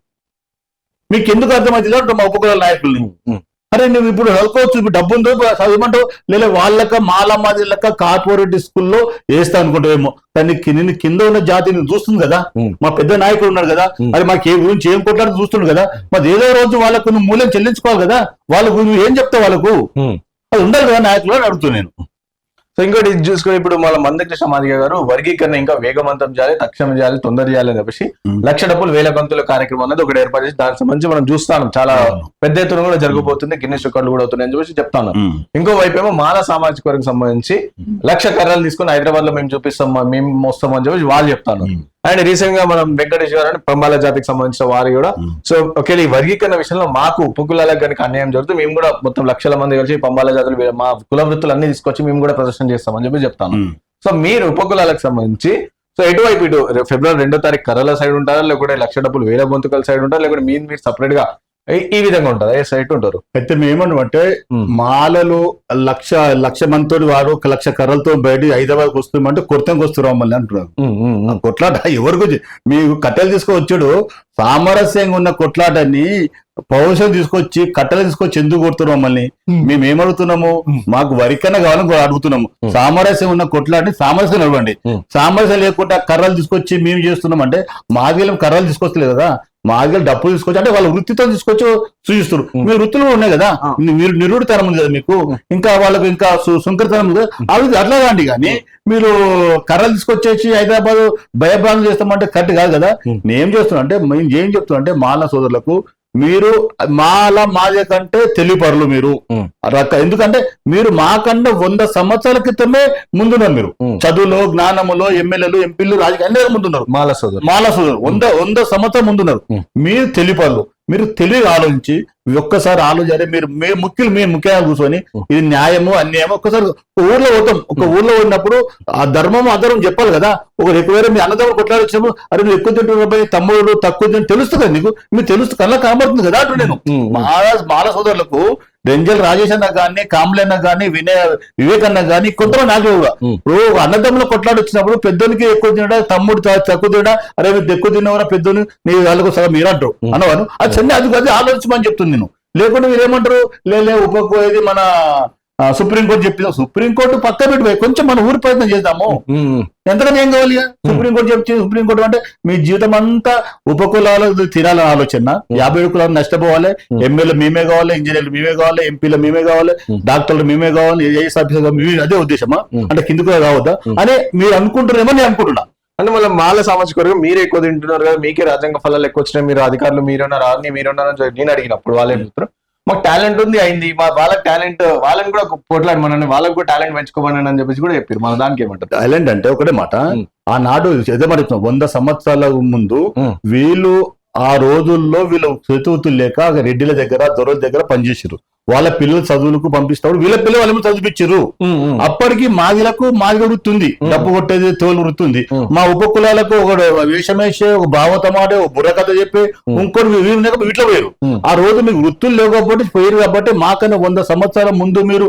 మీకు ఎందుకు అర్థమవుతుందో అంటే మా ఉపకుల నాయకుల్ని. అరే నువ్వు ఇప్పుడు చదువుకోవచ్చు ఇప్పుడు డబ్బు ఉందో చదవమంటావు? లేదా వాళ్ళక మాల మాది లెక్క కార్పొరేట్ స్కూల్లో వేస్తా అనుకుంటావేమో. కానీ నిన్ను కింద ఉన్న జాతిని చూస్తుంది కదా. మా పెద్ద నాయకుడు ఉన్నాడు కదా. అది మాకు ఏ గురించి ఏం కొట్లాడు చూస్తుండు కదా? మరి ఏదో రోజు వాళ్ళకు నువ్వు మూల్యం చెల్లించుకోవాలి కదా? వాళ్ళకు నువ్వు ఏం చెప్తావు వాళ్ళకు. అది ఉండాలి కదా నాయకులు అని అడుగుతున్నాను నేను. సో ఇంకోటి ఇది చూసుకుని ఇప్పుడు మన మందకృష్ణ మాదిగ గారు వర్గీకరణ ఇంకా వేగవంతం చేయాలి తక్షణం చేయాలి తొందర చేయాలి అని చెప్పేసి. లక్ష డబ్బులు వేల గంతుల కార్యక్రమం అనేది ఒకటి ఏర్పాటు చేసి దానికి సంబంధించి మనం చూస్తాను చాలా. పెద్ద ఎత్తున కూడా జరగబోతుంది గిన్నెస్ రికార్డులు కూడా అవుతున్నాయి అని చెప్పేసి చెప్తాను. ఇంకో వైపు ఏమో మాల సామాజిక వర్గం సంబంధించి లక్ష కర్రలు తీసుకుని హైదరాబాద్లో మేము చూపిస్తాం మేము మోస్తాం అని చెప్పేసి వాళ్ళు చెప్తాను. అండ్ రీసెంట్గా మనం వెంకటేష్ గారు అని పంబాల జాతికి సంబంధించిన వారు కూడా ఉమ్. సో ఒకవేళ ఈ వర్గీకరణ విషయంలో మాకు ఉపకులాలకు కనుక అన్యాయం జరుగుతుంది మేము కూడా మొత్తం లక్షల మంది కలిసి పంబాల జాతులు మా కుల వృత్తులు అన్ని తీసుకొచ్చి మేము కూడా ప్రదర్శన చేస్తామని చెప్పి చెప్తాను ఉమ్. సో మీరు ఉపకులాలకు సంబంధించి సో ఎటువైపు ఇటు ఫిబ్రవరి రెండో తారీఖు కర్రల సైడ్ ఉంటారా లేకుంటే లక్ష డబ్బులు వేల గొంతుకల సైడ్ ఉంటారా లేకుంటే మీరు మీరు సపరేట్గా ఈ- విధంగా ఉంటుందా. ఏ సైడ్ ఉంటారు? అయితే మేము అంటే. మాలలు లక్ష లక్ష మందితో వారు ఒక లక్ష కర్రలతో బయట హైదరాబాద్కి వస్తామంటే కొత్తకి వస్తున్నారు మమ్మల్ని అంటున్నారు. కొట్లాట ఎవరి గురించి? మీకు కట్టెలు తీసుకొచ్చాడు సామరస్యంగా ఉన్న కొట్లాటని పౌరుషం తీసుకొచ్చి కట్టెలు తీసుకొచ్చి ఎందుకు కొడుతున్నారు మమ్మల్ని? మేము ఏమడుగుతున్నాము? మాకు వరికన్నా కావాలని అడుగుతున్నాము. సామరస్యం ఉన్న కొట్లాటని సామరస్యం నడవండి. సామరస్యం లేకుండా కర్రలు తీసుకొచ్చి మేము చేస్తున్నాం అంటే మాదిగలం కర్రలు తీసుకొస్తలేదు కదా? మాదిగలు డబ్బులు తీసుకొచ్చి అంటే వాళ్ళ వృత్తితో తీసుకొచ్చి Hmm. మీ వృత్తులు ఉన్నాయి కదా. మీరు నిరుడితనం ఉంది కదా మీకు? ఇంకా వాళ్ళకు ఇంకా సుంకరితనం ఉంది కదా? అవి అట్లా కాండి కానీ మీరు కర్రలు తీసుకొచ్చేసి హైదరాబాద్ భయభ్రాంతం చేస్తామంటే కరెక్ట్ కాదు కదా. నేను చేస్తున్నా అంటే మేము ఏం చెప్తున్నా అంటే మాల సోదరులకు మీరు మాల మాదే కంటే తెలివిపరులు మీరు. ఎందుకంటే మీరు మాకన్నా వంద సంవత్సరాల క్రితమే ముందున్నారు మీరు. చదువులో జ్ఞానములో ఎమ్మెల్యేలు ఎంపీలు రాజకీయ అన్ని ముందున్నారు. మాల సోదరు మాల సోదరు వంద వంద సంవత్సరం ముందున్నారు. మీరు తెలివిపరులు మీరు తెలివి ఆలోచించి ఒక్కసారి ఆలోచన మీరు మే ముఖ్యులు మేము ముఖ్యంగా కూర్చొని. ఇది న్యాయము అన్యాయము ఒక్కసారి ఒక ఊర్లో పోతాం. ఒక ఊర్లో ఉన్నప్పుడు ఆ ధర్మం అధర్మం చెప్పాలి కదా. ఒక ఎక్కువ మీ అన్నదమ్ముడు కొట్లాడొచ్చినప్పుడు అరే నువ్వు ఎక్కువ తింటున్న అబ్బాయి తమ్ముడు తక్కువ తింటు తెలుస్తుంది కదా నీకు? మీకు తెలుస్తుంది కళ్ళ కనబడుతుంది కదా అంటూ నేను మాల సోదరులకు రెంజల్ రాజేష్ అన్న గానీ కాంబ్లే అన్న గానీ వినయ వివేక్ అన్న గానీ కొంతమంది ఉమ్. ఇప్పుడు అన్నదమ్ముల కొట్లాడి వచ్చినప్పుడు పెద్దోనికి ఎక్కువ తినడా తమ్ముడు తక్కువ తినడా అరే మీరు ఎక్కువ తిన్నవరా పెద్దోని నీ వాళ్ళకు సగం మీరు అంటారు. ఉమ్. అన్నవాను అది చిన్న అది అది ఆలోచించమని చెప్తుంది నేను. లేకుంటే మీరు ఏమంటారు లే లే ఉపకోయేది మన సుప్రీంకోర్టు చెప్పింది సుప్రీంకోర్టు పక్క పెట్టి కొంచెం మన ఊరి ప్రయత్నం చేద్దాము. ఎంతకన్నా ఏం కావాలి? సుప్రీంకోర్టు చెప్పి సుప్రీంకోర్టు అంటే మీ జీవితం అంతా ఉపకులాలు తినాలని ఆలోచన యాభై ఏడు కులాలు నష్టపోవాలి. ఎమ్మెల్యే మేమే కావాలి ఇంజనీర్లు మేమే కావాలి ఎంపీలు మేమే కావాలి. డాక్టర్లు మేమే కావాలి ఏఎస్ ఆఫీసర్ మేమే అదే ఉద్దేశమా. అంటే కిందకు కావద్దా. అని మీరు అనుకుంటున్నారేమో నేను అనుకుంటున్నా అంటే మళ్ళీ మాల సామాజిక వర్గం మీరే ఎక్కువ తింటున్నారు కదా మీకే రాజ్యాంగ ఫలాలు ఎక్కువ వచ్చినాయి మీరు అధికారులు మీరున్నారు ఆర్మీ మీరున్నారు అని చెప్పి నేను అడిగినప్పుడు వాళ్ళు ఏం చెప్తారు మాకు టాలెంట్ ఉంది అయింది. మా వాళ్ళకి టాలెంట్ వాళ్ళని కూడా పోట్లాడమనని వాళ్ళకి కూడా టాలెంట్ పెంచుకోమని అని చెప్పేసి కూడా చెప్పారు. మన దానికి ఏమంటారు? ఐలాండ్ అంటే ఒకటే మాట. ఆనాడు ఎదమడుతున్నాం వంద సంవత్సరాల ముందు. వీళ్ళు ఆ రోజుల్లో వీళ్ళు చేతువుతులు లేక రెడ్డిల దగ్గర దొరల దగ్గర పనిచేసారు వాళ్ళ పిల్లలు చదువులకు పంపిస్తాడు వీళ్ళ పిల్లలు వాళ్ళని చదివించారు అప్పటికి మాదిలకు మాదిగ వృత్తి ఉంది ఉమ్. డబ్బు కొట్టేది తోలు వృత్తి ఉంది ఉమ్. మా ఉపకులాలకు ఒక వేషమేసే ఒక భావతమాడే ఒక బుర్రకథ చెప్పి. ఇంకొని వీళ్ళు వీటిలో పోయారు. ఆ రోజు మీకు వృత్తులు కాబట్టి పోయారు కాబట్టి మాకన్నా వంద సంవత్సరాల ముందు మీరు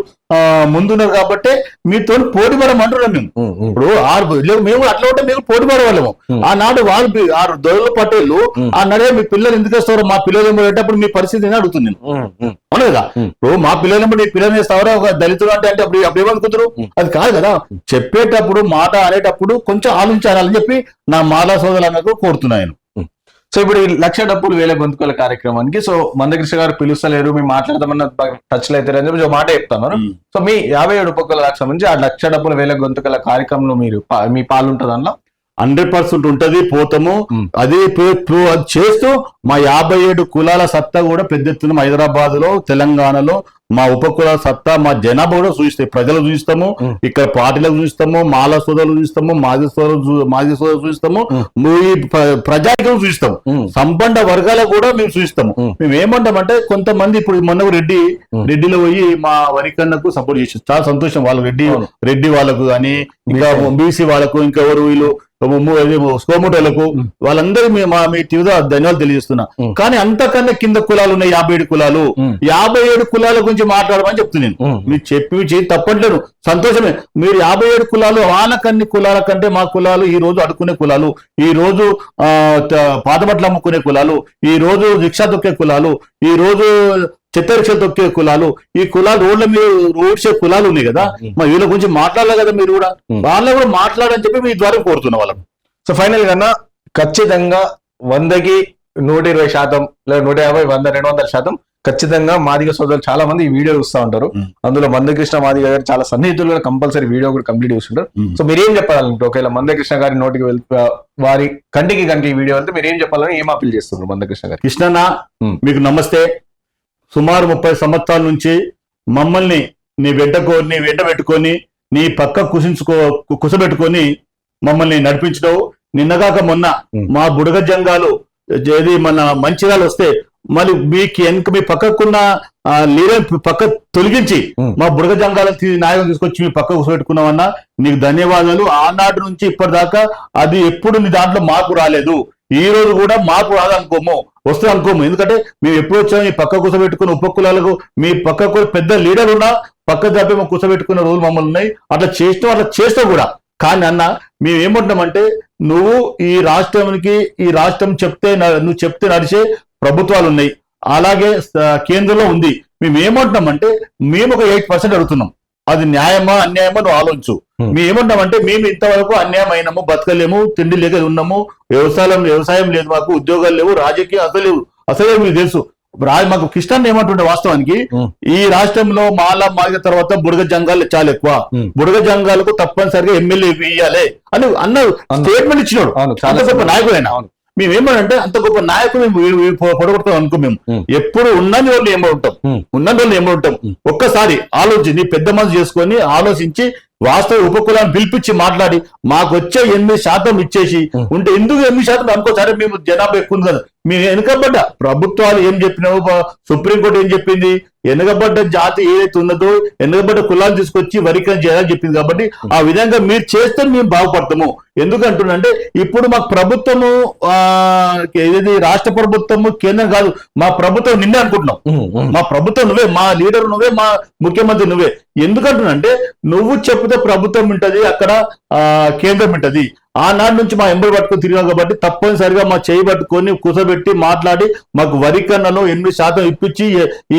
ముందున్నారు కాబట్టి మీతో పోటీ పడమంటున్నాం మేము. ఇప్పుడు ఆరు మేము అట్లా ఉంటే మేము పోటీ పడేవాళ్ళము. ఆనాడు వాళ్ళు ఆరు దొరల పటేళ్ళు. ఆ నడే మీ పిల్లలు ఎందుకు వస్తారు మా పిల్లలు ఏమో పెట్టేటప్పుడు మీ పరిస్థితి అడుగుతుంది నేను. అవును కదా. ఇప్పుడు మా పిల్లలు నీ పిల్లలు వేస్తావరా? ఒక దళితుడు అంటే అంటే అప్పుడు అప్పుడు ఏమనుకుంటారు. అది కాదు కదా. చెప్పేటప్పుడు మాట అనేటప్పుడు కొంచెం ఆలోచించాలని చెప్పి నా మాలా సోదరులకు కోరుతున్నాను సో ఇప్పుడు ఈ లక్ష డబ్బులు వేల గొంతుకల కార్యక్రమానికి. సో మందకృష్ణ గారు పిలుస్తలేరు మేము మాట్లాడదామన్న టచ్లో అయితే అని చెప్పి మాట చెప్తాను సో మీ యాభై ఏడు ఉపకులకు సంబంధించి ఆ లక్ష డబ్బుల వేల గొంతుకల కార్యక్రమంలో మీరు మీ పాలు ఉంటుంది అందులో హండ్రెడ్ పర్సెంట్ ఉంటది పోతాము. అది చేస్తూ మా యాభై ఏడు కులాల సత్తా కూడా పెద్ద ఎత్తున హైదరాబాద్లో తెలంగాణలో మా ఉపకులాల సత్తా మా జనాభా కూడా చూపిస్తాయి ప్రజలు చూపిస్తాము. ఇక్కడ పార్టీలకు చూపిస్తాము మాల సోదరులు చూపిస్తాము మాజీ సోదరులు మాజీ సోదరులు చూపిస్తాము ఉమ్. ఈ ప్ర- ప్రజానికం చూపిస్తాము ఉమ్. సంపన్న వర్గాలకు కూడా మేము చూపిస్తాము. మేము ఏమంటామంటే కొంతమంది ఇప్పుడు మొన్న రెడ్డి. రెడ్డిలో పోయి మా వరికన్నకు సపోర్ట్ చేసి చాలా సంతోషం వాళ్ళు రెడ్డి. రెడ్డి వాళ్ళకు కానీ ఇంకా బీసీ వాళ్ళకు ఇంకెవరు వీళ్ళు స్కోమోటోలకు ఉమ్. వాళ్ళందరూ మీ మా మీ తీవ్ర ధన్యవాదాలు తెలియజేస్తున్నా. కానీ అంతకన్నా కింద కులాలు ఉన్నాయి యాభై ఏడు కులాలు. యాభై ఏడు కులాల గురించి మాట్లాడమని చెప్తున్నాను. మీరు చెప్పి చేయి తప్పట్లేదు సంతోషమే మీరు యాభై ఏడు కులాలు ఆనకన్ని కులాల కంటే మా కులాలు ఈ రోజు అడుకునే కులాలు ఈ రోజు పాదబట్లు అమ్ముకునే కులాలు ఈ రోజు రిక్షా తొక్కే కులాలు ఈ రోజు చెత్త రిక్షా తొక్కే కులాలు ఈ కులాలు రోడ్ల మీద ఊడ్చే కులాలు ఉన్నాయి కదా. మరి వీళ్ళ గురించి మాట్లాడాలి కదా మీరు కూడా. వాళ్ళ కూడా మాట్లాడని చెప్పి మీ ద్వారా కోరుతున్నా వాళ్ళని సో ఫైనల్గా ఖచ్చితంగా వందకి నూట ఇరవై శాతం లేదా నూట యాభై వంద రెండు వందల శాతం ఖచ్చితంగా మాదిగ సోదరులు చాలా మంది ఈ వీడియో చూస్తూ ఉంటారు. అందులో మందకృష్ణ మాదిగ గారు చాలా సన్నిహితులు కూడా కంపల్సరీ వీడియో కూడా కంప్లీట్ చూస్తుంటారు. సో మీరు ఏం చెప్పాలంటే ఒకవేళ మందకృష్ణ గారి నోటికి వెళ్తే వారి కంటికి ఈ వీడియో వెళ్తే మీరు ఏం చెప్పాలని ఏం అప్పీల్ చేస్తున్నారు మందకృష్ణ గారు కృష్ణన్న. మీకు నమస్తే సుమారు ముప్పై సంవత్సరాల నుంచి మమ్మల్ని నీ వెంటకో నీ వెంట పెట్టుకొని నీ పక్క కుసించుకో కుసబెట్టుకొని మమ్మల్ని నడిపించడవు నిన్నగాక మొన్న. మా బుడగ జంగాలు ఏది మన మంచిర్యాలు వస్తే మళ్ళీ మీకు వెనక మీ పక్కకున్న ఆ, లీడర్ పక్క తొలగించి. మా బుడగ జంగాలను నాయకులు తీసుకొచ్చి మీ పక్క కూర్చోబెట్టుకున్నామన్నా నీకు ధన్యవాదాలు. ఆనాటి నుంచి ఇప్పటిదాకా అది ఎప్పుడు నీ దాంట్లో మార్పు రాలేదు. ఈ రోజు కూడా మార్పు రాదనుకోము వస్తుంది అనుకోము ఎందుకంటే మేము ఎప్పుడు వచ్చాము మీ పక్క కూర్చోబెట్టుకుని ఉప కులాలకు మీ పక్కకు పెద్ద లీడర్ ఉన్నా పక్క మేము కూర్చోబెట్టుకున్న రోజులు మమ్మల్ని ఉన్నాయి. అట్లా చేస్తాం అట్లా చేస్తావు కూడా. కానీ అన్న మేము ఏమంటున్నామంటే నువ్వు ఈ రాష్ట్రానికి ఈ రాష్ట్రం చెప్తే నువ్వు చెప్తే నడిచే ప్రభుత్వాలు ఉన్నాయి అలాగే కేంద్రంలో ఉంది. మేము ఏమంటున్నామంటే మేము ఒక ఎయిట్ పర్సెంట్ అడుగుతున్నాం. అది న్యాయమా అన్యాయమా నువ్వు ఆలోచించు. మేము ఏమంటామంటే మేము ఇంతవరకు అన్యాయం అయినాము బతకలేము తిండి లేక ఉన్నాము వ్యవసాయం వ్యవసాయం లేదు మాకు ఉద్యోగాలు లేవు రాజకీయం అసలు లేవు అసలే మీకు తెలుసు. మాకు కృష్ణన్ ఏమంటుండే వాస్తవానికి. ఈ రాష్ట్రంలో మాల మాగిన తర్వాత బుడగ జంగాలు చాలా ఎక్కువ. బుడగ జంగాలకు తప్పనిసరిగా ఎమ్మెల్యే ఇవ్వాలి అని అన్న అవును. స్టేట్మెంట్ ఇచ్చినాడు. అవును. అంత గొప్ప నాయకుడు ఆయన అవును. మేము ఏమంటే అంత గొప్ప నాయకుడు మేము పొడగొడతాం అనుకో మేము. ఎప్పుడు ఉన్నని వాళ్ళు ఏమో ఉంటాం. ఉన్నని వాళ్ళు ఏమో ఉంటాం. ఒక్కసారి ఆలోచించి పెద్ద మనసు చేసుకొని ఆలోచించి వాస్తవ ఉపకులాన్ని పిలిపించి మాట్లాడి మాకు వచ్చే ఎనిమిది శాతం ఇచ్చేసి. ఉంటే ఎందుకు ఎనిమిది శాతం అనుకోసారి మేము జనాభా ఎక్కువ ఉంది కదా మేము వెనుకబడ్డ ప్రభుత్వాలు ఏం చెప్పినావు? సుప్రీంకోర్టు ఏం చెప్పింది? వెనుకబడ్డ జాతి ఏదైతే ఉన్నదో వెనుకబడ్డ కులాలు తీసుకొచ్చి వరికరణ చేయాలని చెప్పింది కాబట్టి ఆ విధంగా మీరు చేస్తే మేము బాగుపడతాము. ఎందుకంటున్నంటే ఇప్పుడు మాకు ప్రభుత్వము ఆ ఏది రాష్ట్ర ప్రభుత్వము కేంద్రం కాదు మా ప్రభుత్వం నిన్నే అనుకుంటున్నాం. మా ప్రభుత్వం నువ్వే మా లీడర్ నువ్వే మా ముఖ్యమంత్రి నువ్వే. ఎందుకంటున్నంటే నువ్వు చెప్తే ప్రభుత్వం ఉంటది అక్కడ ఆ కేంద్రం ఉంటది ఆనాటి నుంచి మా ఎంబడి పట్టుకుని తిరిగాం కాబట్టి తప్పనిసరిగా మా చేయి పట్టుకొని కూసబెట్టి మాట్లాడి మాకు వరి కన్నను ఎనిమిది శాతం ఇప్పించి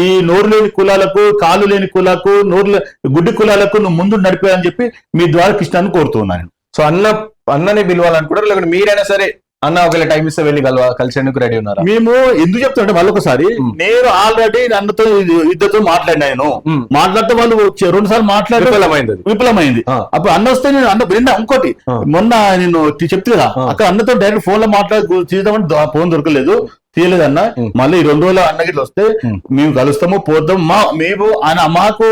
ఈ నోరు లేని కులాలకు కాలు లేని కులాలకు నోరు గుడ్డి కులాలకు నువ్వు ముందు నడిపాయని చెప్పి మీ ద్వారా కృష్ణాన్ని కోరుతున్నాను. సో అన్న అన్నని పిలవాలనుకుంటారు లేకుంటే మీరైనా సరే అన్న ఒకవేళ టైం ఇస్తే వెళ్ళి కలవ కలిసేందుకు రెడీ ఉన్నారా మేము ఎందుకు చెప్తానంటే మళ్ళొకసారి మ్. నేను ఆల్రెడీ అన్నతో ఇద్దరితో మాట్లాడినా నేను. మాట్లాడితే వాళ్ళు వచ్చి- రెండు సార్లు మాట్లాడి విఫలమైంది. విఫలమైంది. అప్పుడు అన్న వస్తే నేను అన్న విన్నా ఇంకోటి. మొన్న నేను తి- చెప్తే కదా ఆ. అక్కడ అన్నతో డైరెక్ట్ ఫోన్లో మాట్లాడి తీద్దామని ద- ఫోన్ దొరకలేదు తీయలేదన్న. మళ్ళీ ఈ రెండు రోజులు అన్న గిట్ల వస్తే. మేము కలుస్తాము పోద్దాం మా మేము ఆయన మాకు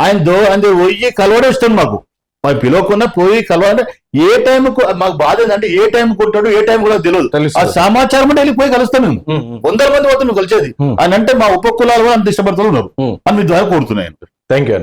ఆయన దో ఆయన పోయి కలవడం ఇష్టం మాకు మరి పిలవకుండా పోయి కలవాలంటే ఏ టైం మాకు బాధ ఏంటంటే ఏ టైం ఉంటాడు ఏ టైం కూడా తెలియదు ఆ. సమాచారం అంటే వెళ్ళిపోయి కలుస్తాం మేము. వందల మంది పోతే నువ్వు కలిసేది. ఆయన అంటే మా ఉపకులాలు కూడా అంత ఇష్టపడుతూ ఉన్నారు. అని మీ ద్వారా కోరుతున్నాను థ్యాంక్ యూ